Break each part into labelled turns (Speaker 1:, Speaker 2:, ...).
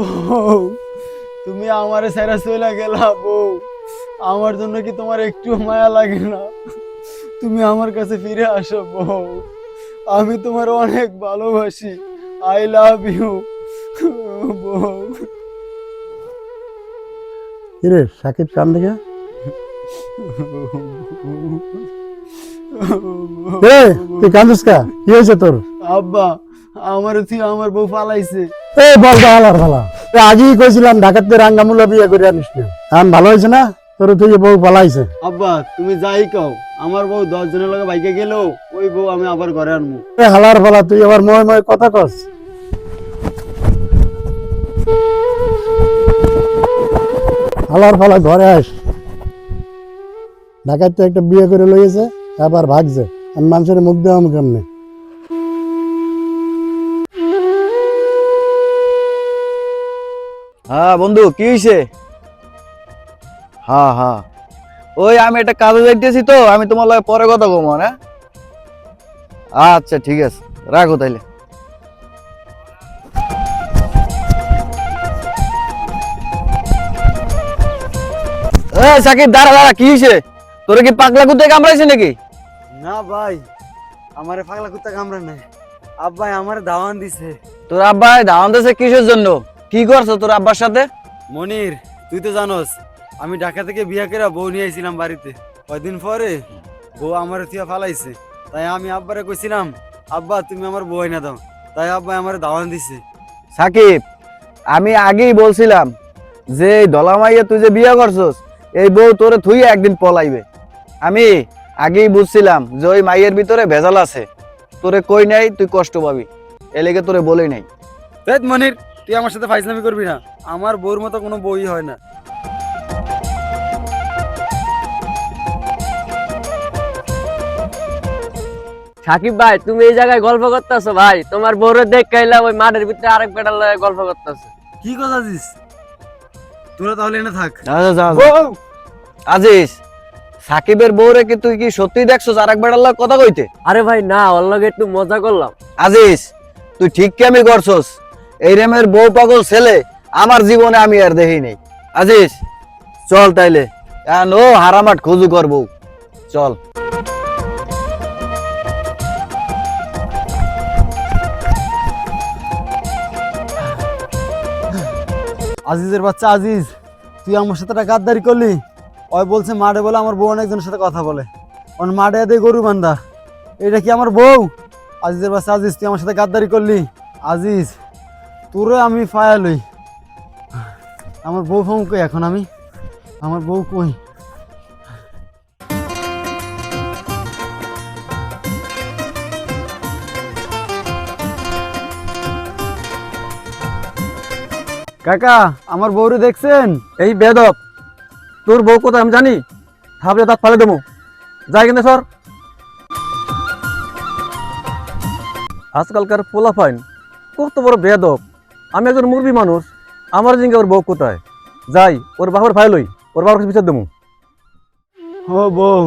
Speaker 1: বউ তুমি আমারে সেরা চলে গেলা বউ। আমার জন্য কি তোমার একটু মায়া লাগে না? তুমি আমার কাছে ফিরে আসো বউ। আমি তোমার অনেক ভালোবাসি। আই লাভ ইউ বউ।
Speaker 2: কিরে সাকিব কান এ তুই কান্দিস কা? কি হয়েছে তোর?
Speaker 1: আব্বা আমার তুই আমার বউ পালাইছে।
Speaker 2: এ বল দা আলার ভালা। এ আগেই কইছিলাম ঢাকাতে রাঙ্গামুলা বিয়ে করে আনিস না। ভালো হয়েছে না? তোর তুই বউ পালাইছে।
Speaker 1: আব্বা তুমি যাই কও আমার বউ দশ জনের লগে বাইকে গেল ওই বউ আমি আবার ঘরে আনব
Speaker 2: এ হালার ভালা তুই আবার ময় ময় কথা কস। হালার ফালা ঘরে আস ঢাকায় তো একটা বিয়ে করে লইয়েছে আবার ভাগছে। আমি মানুষের মুখ দেওয়া কেমনে
Speaker 3: হ্যাঁ বন্ধু কি হয়েছে হ্যাঁ হ্যাঁ। ওই আমি একটা কাজে যাইতেছি তো আমি তোমার লগে পরে কথা কমো না আচ্ছা ঠিক আছে। রাখো তাইলে। সাকিব দাঁড়া দাঁড়া কি হয়েছে তোর কি পাগলা কুত্তে কামড়াইছে নাকি?
Speaker 1: না ভাই আমারে পাগলা কুত্তা কামড়ে নাই। আব্বাই আমারে দাওয়ান দিছে।
Speaker 3: তোর আব্বা ধাওয়ান দিয়েছে কিসের জন্য? কি করছ তোর আব্বার সাথে?
Speaker 1: মনির তুই তো জানোস আমি ঢাকা থেকে বিয়া করে বউ নিয়ে আইছিলাম বাড়িতে। কয়দিন পরে বউ আমার থিয়া ফালাইছে। তাই আমি আব্বারে কইছিলাম আব্বা তুমি আমার বউ না দাও। তাই আব্বাই আমার দাওয়ান দিছে।
Speaker 3: সাকিব আমি আগেই বলছিলাম যে দলামাইয়া তুই যে বিয়ে করছস এই বউ তোরে থুই একদিন পলাইবে। আমি আগেই বুঝছিলাম যে ওই মাইয়ের ভিতরে ভেজাল আছে। তোরে কই নাই তুই কষ্ট পাবি। এলেগে তোরে বলেই নাই।
Speaker 1: মনির তুই আমার সাথে ফাইজলামি করবি না? আমার বউর মতো কোনো বই হয় না।
Speaker 4: সাকিব ভাই তুমি এই জায়গায় গল্প করতেছো ভাই। তোমার বউরে দেখ কাইলাম ওই মাঠের ভিতরে আরেক বেটার লগে গল্প করতেছো।
Speaker 1: কি কথা দিস তোরা তাহলে এনে থাক।
Speaker 3: আজিজ সাকিবের বউরে কি তুই কি সত্যি দেখছস আর একবার আল্লাহ কথা কইতে?
Speaker 4: আরে ভাই না ওর লগে একটু মজা করলাম।
Speaker 3: আজিজ তুই ঠিক কেমি করছস? এই রেমের বউ পাগল ছেলে, আমার জীবনে আমি আর দেখি নাই। আজিজ, চল তাইলে। ও হারামাট খুঁজু করব চল।
Speaker 1: আজিজের বাচ্চা আজিজ, তুই আমার সাথে একটা গাদ্দারি করলি? ওই বলছে মাঠে বলে আমার বউ অনেকজনের সাথে কথা বলে। ওর মাঠে দিয়ে গরু বান্ধা। এটা কি আমার বউ? আজিজের বাচ্চা আজিজ, তুই আমার সাথে গাদ্দারি করলি? আজিজ তোরে আমি ফায়ালই আমার বউ ফোন কই এখন আমি? আমার বউ কই? কাকা, আমার বউরে দেখছেন?
Speaker 5: এই বেদব, তোর বউ কোথায় আমি জানি? থাপড়ে দাঁত ফালে দেবো। যাই কিন্তু সর। আজকালকার পোলা ফাইন, কত বড় বেদব। আমি একজন মুরবি মানুষ, আমার জিঙ্গে ওর বউ কোথায়? যাই, ওর বাবার ভাই লই, ওর বাবার কাছে বিচার দেবো।
Speaker 1: ও বউ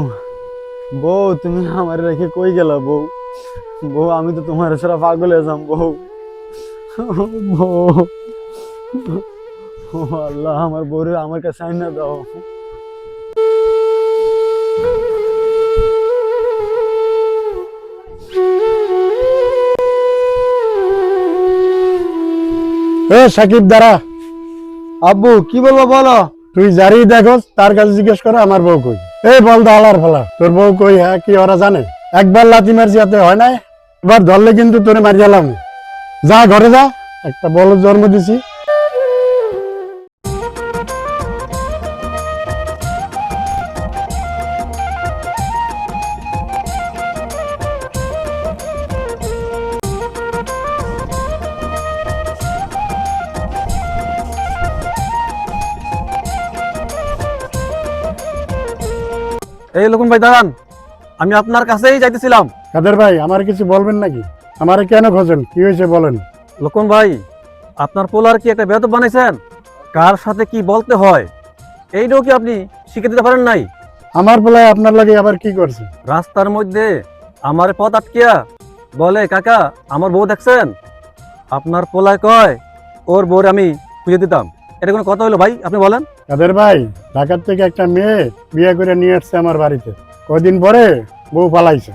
Speaker 1: বউ, তুমি আমার রেখে কই গেলা বউ? বউ, আমি তো তোমার সারা পাগল যাম, বউ। বউ আল্লাহ, আমার বউরে আমার কাছে আইনা দাও।
Speaker 2: এ সাকিব দাঁড়া।
Speaker 1: আব্বু কি বলব বলো?
Speaker 2: তুই যারি দেখো তার কাছে জিজ্ঞেস করে আমার বউ কই। এই বল দালার ফলা ফালা তোর বউ কই হ্যাঁ কি ওরা জানে? একবার লাতি মারছি হাতে হয় না এবার ধরলে কিন্তু তোরে মারি গেলাম যা ঘরে যা। একটা বল জন্ম দিছি।
Speaker 5: এই লোকন ভাই দাঁড়ান। আমি আপনার কাছেই যাইতেছিলাম।
Speaker 2: কাদের ভাই আমার কিছু বলবেন নাকি? আমারে কেন খোঁজেন? কি হয়েছে বলেন।
Speaker 5: লোকন ভাই আপনার পোলার কি একটা বেদব বানাইছেন? কার সাথে কি বলতে হয়? এইটাও কি আপনি শিখে দিতে পারেন নাই?
Speaker 2: আমার বেলায় আপনার লাগে আবার কি করছে?
Speaker 5: রাস্তার মধ্যে আমার পথ আটকিয়া বলে কাকা আমার বউ দেখছেন? আপনার পোলায় কয় ওর বউর আমি খুঁজে দিতাম। এটা কোনো কথা হলো ভাই? আপনি বলেন।
Speaker 2: কাদের ভাই? ঢাকার থেকে একটা মেয়ে বিয়ে করে নিয়ে আসছে আমার বাড়িতে। কদিন পরে বউ পালাইছে।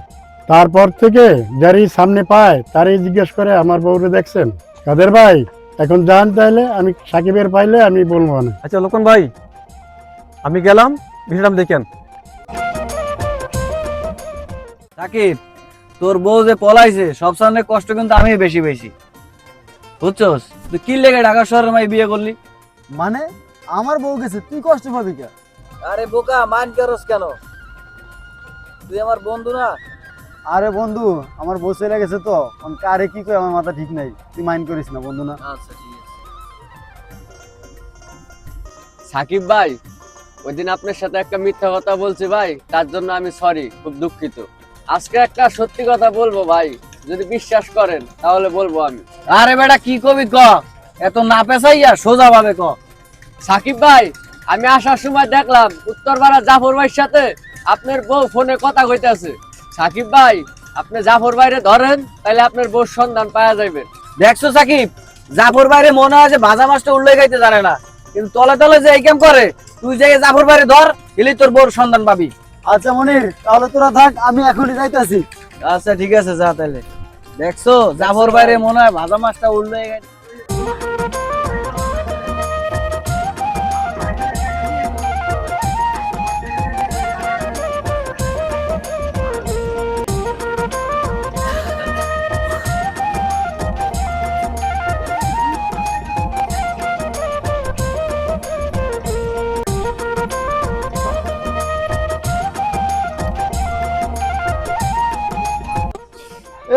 Speaker 2: তারপর থেকে যারই সামনে পায় তারই জিজ্ঞেস করে আমার বউরে দেখছেন। কাদের ভাই? এখন যান চাইলে আমি সাকিবের পাইলে আমি বলব না।
Speaker 5: আচ্ছা লোকন ভাই আমি গেলাম বিষয়টা আপনি দেখেন।
Speaker 3: সাকিব তোর বউ যে পলাইছে সব সামনে কষ্ট কিন্তু আমি বেশি বেশি বুঝছস? তুই কি লেগে ঢাকা শহরের মাই বিয়ে করলি?
Speaker 1: মানে আমার বউ গেছে তুই কষ্ট পাবি কে?
Speaker 3: আরে বোকা মান করস কেন? তুই আমার বন্ধু না?
Speaker 1: আরে বন্ধু আমার বউ চলে গেছে তো এখন কারে কি কই আমার মাথা ঠিক নাই। তুই মাইন্ড করিস না বন্ধু না।
Speaker 3: আচ্ছা ঠিক আছে।
Speaker 4: সাকিব ভাই ওই দিন আপনার সাথে একটা মিথ্যা কথা বলছি ভাই তার জন্য আমি সরি খুব দুঃখিত। আজকে একটা সত্যি কথা বলব ভাই যদি বিশ্বাস করেন তাহলে বলব আমি।
Speaker 3: আরে বেটা কি কবি ক? এত না পেছাইয়া সোজা ভাবে ক।
Speaker 4: সাকিব ভাই আমি আসার সময় দেখলাম উত্তর উত্তরপাড়া জাফর ভাইয়ের সাথে আপনার বউ ফোনে কথা কইতাছে। সাকিব ভাই আপনি জাফর ভাইরে ধরেন তাহলে আপনার বউর সন্ধান পাওয়া যাবে
Speaker 3: দেখছ সাকিব জাফর বাইরে মনে হয় যে ভাজা মাছটা উল্লেখ খাইতে জানে না। কিন্তু তলে তলে যে এই কাম করে তুই যে জাফর বাইরে ধর এলি তোর বউর সন্ধান পাবি।
Speaker 1: আচ্ছা মনির তাহলে তোরা থাক আমি এখনই যাইতাছি।
Speaker 3: আচ্ছা ঠিক আছে যা তাহলে দেখছ জাফর বাইরে মনে হয় ভাজা মাছটা উল্লেখ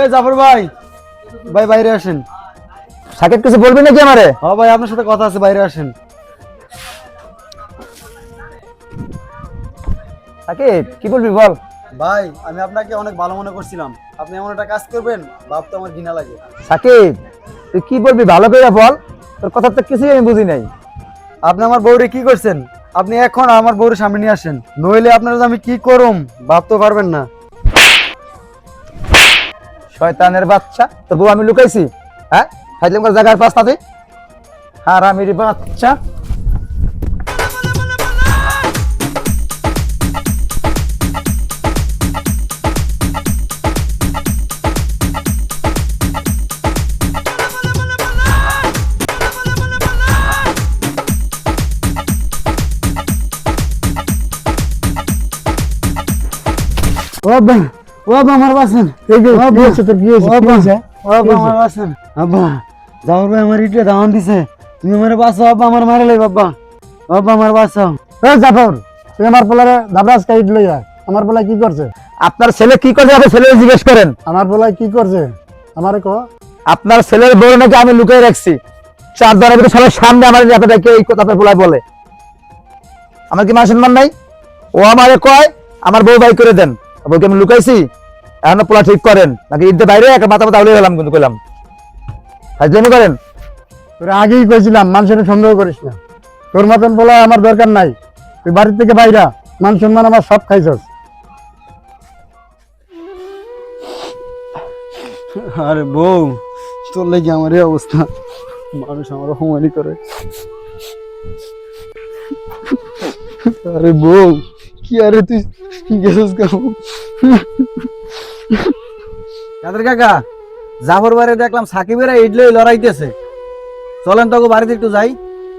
Speaker 1: এ জাফর ভাই ভাই বাইরে আসেন।
Speaker 3: সাকিব কিছু বলবি নাকি আমারে?
Speaker 1: হ্যাঁ ভাই আপনার সাথে কথা আছে বাইরে আসেন।
Speaker 3: সাকিব কি বলবি বল?
Speaker 1: ভাই আমি আপনাকে অনেক ভালো মনে করছিলাম। আপনি এমন একটা কাজ করবেন ভাব তো আমার ঘৃণা লাগে।
Speaker 3: সাকিব তুই কি বলবি ভালো করে বল? তোর কথা তো কিছুই আমি বুঝি নাই।
Speaker 1: আপনি আমার বউরে কি করছেন? আপনি এখন আমার বউরে সামনে নিয়ে আসেন। নইলে আপনারা যে আমি কি করুম ভাবতে পারবেন না।
Speaker 3: শয়তানের বাচ্চা? তোর বউ আমি লুকাইছি? হ্যাঁ? খাইলাম করে জায়গার পাস তাতে? হারামির বাচ্চা।
Speaker 1: ও আব্বা আমার বাসন।
Speaker 2: কি
Speaker 1: আব্বা
Speaker 2: হয়েছে তোর? কি হয়েছে?
Speaker 1: ও
Speaker 2: কি
Speaker 1: আব্বা
Speaker 2: হয়েছে?
Speaker 1: ও আব্বা আমার বাসন। আব্বা জাফর ভাই আমার ইটে দাওয়ান দিছে। তুমি আমার বাঁচাও আব্বা আমার মারে লাই বাবা ও আব্বা আমার বাঁচাও।
Speaker 2: এই জাফর তুই আমার পোলারে দাবরাজ কাইট লইয়া আমার পোলা কি করছে?
Speaker 3: আপনার ছেলে কি করে আপনি ছেলে জিজ্ঞেস করেন।
Speaker 2: আমার পোলায় কি করছে? আমারে কহ
Speaker 3: আপনার ছেলের বউ নাকি আমি লুকিয়ে রাখছি। চার দ্বারা ভিতরে সবার সামনে আমার আপনাকে এই কথা বলাই বলে। আমার কি মান সম্মান নাই? ও আমারে কয় আমার বউ বাই করে দেন। বউকে আমি লুকাইছি? এখন পোলা ঠিক করেন নাকি ঈদের বাইরে একটা মাথা মাথা উলিয়ে গেলাম কিন্তু কইলাম। হাজলামি করেন?
Speaker 2: তোরা আগেই কইছিলাম মানুষের সন্দেহ করিস না। তোর মতন বলা আমার দরকার নাই। তুই বাড়ির থেকে বাইরা মান সম্মান আমার সব খাইছস।
Speaker 1: আরে বউ তোর লাগি আমার এই অবস্থা। মানুষ আমার অপমানই করে। আরে বউ কি আরে তুই গেছিস কাউ
Speaker 3: কাদের কাকা? জাফর বাড়ি দেখলাম সাকিবেরা ইডলে লড়াইতেছে। চলেন তো বাড়িতে একটু যাই।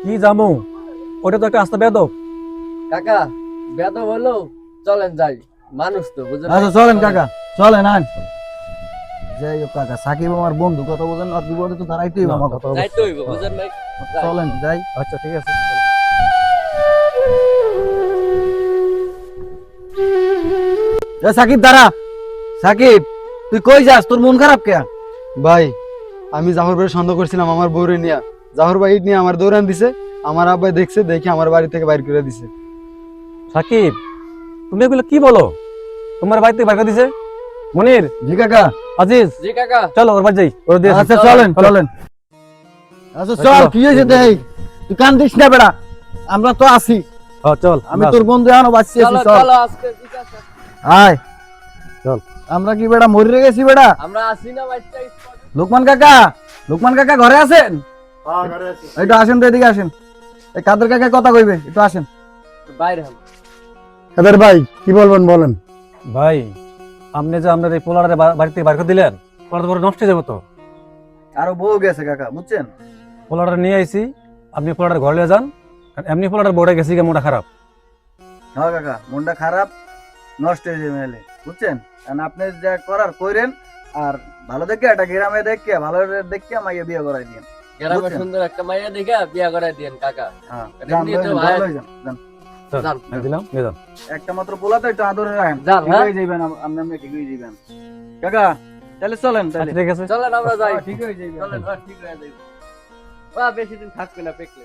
Speaker 5: কি জামু? ওটা তো একটা আস্তা বেদব।
Speaker 4: কাকা হলো চলেন যাই। মানুষ তো বুঝলেন?
Speaker 3: আচ্ছা চলেন কাকা চলেন আন। যাই হোক কাকা সাকিব আমার বন্ধু কথা বলেন আর বিপদে তো দাঁড়াইতেই হবে আমার কথা
Speaker 4: ভাই?
Speaker 3: চলেন যাই।
Speaker 5: আচ্ছা ঠিক আছে।
Speaker 3: সাকিব দাঁড়া। সাকিব তুই কই যাস? তোর মন খারাপ কে
Speaker 1: ভাই আমি জাহর ভাই সন্দেহ করছিলাম আমার বউরে নিয়ে। জাফর ভাই ইট নিয়ে আমার দৌড়ান দিছে আমার আব্বাই দেখছে দেখে আমার বাড়ি থেকে বাইর করে দিছে।
Speaker 5: সাকিব তুমি এগুলো কি বলো? তোমার বাড়ি বাড়িতে বাড়ি দিছে? মনির?
Speaker 3: জি কাকা।
Speaker 5: আজিজ?
Speaker 4: জি কাকা।
Speaker 5: চলো ওর বাড়ি যাই। ওর দিয়ে
Speaker 3: আচ্ছা চলেন চলেন। আচ্ছা চল কি হয়েছে দেখ? তুই কান্দিস না বেড়া। আমরা তো আছি।
Speaker 5: হ্যাঁ, চল
Speaker 3: আমি তোর বন্ধু এখনও বাঁচছি
Speaker 4: চলো
Speaker 3: আয়।
Speaker 5: চল।
Speaker 3: আমরা কি বেড়া মরে গেছি বেড়া
Speaker 4: আমরা আসি না বাচ্চা
Speaker 3: লোকমান কাকা লোকমান কাকা ঘরে আছেন? একটু আসেন তো এদিকে আসেন। এই কাদের কাকে কথা কইবে? একটু আসেন।
Speaker 4: বাইরে
Speaker 2: এদের ভাই কি বলবেন বলেন?
Speaker 5: ভাই আপনি যে আপনার এই পোলারে বাড়িতে বার করে দিলেন পোলার পরে নষ্ট হয়ে যাব তো।
Speaker 3: আরও বউ গেছে কাকা বুঝছেন?
Speaker 5: পোলারে নিয়ে আইছি আপনি পোলারের ঘরে নিয়ে যান কারণ এমনি পোলারের বড়ে গেছি মোটা খারাপ।
Speaker 3: হ্যাঁ কাকা মনটা খারাপ নষ্ট হয়ে যাবে মেলে। বুঝছেন? কারণ আপনি যা করার কইরেন আর ভালো দেখে একটা গ্রামে দেখে ভালো দেখে মাইয়ে বিয়ে করাই দিন
Speaker 4: গ্রামে সুন্দর একটা মাইয়া দেখে বিয়া করাই দিয়েন কাকা।
Speaker 3: হ্যাঁ একটা মাত্র পোলা তো একটু আদরে রাখেন। ঠিক
Speaker 4: হ্যাঁ?
Speaker 3: হয়ে যাবেন আপনি আপনি ঠিক হয়ে যাবেন কাকা তাহলে চলেন তাহলে।
Speaker 5: আচ্ছা, ঠিক আছে।
Speaker 4: চলেন আমরা যাই।
Speaker 3: ঠিক হয়ে যাবেন
Speaker 4: চলেন হ্যাঁ, ঠিক হয়ে যাবে বেশি দিন থাকবে না পেকলে।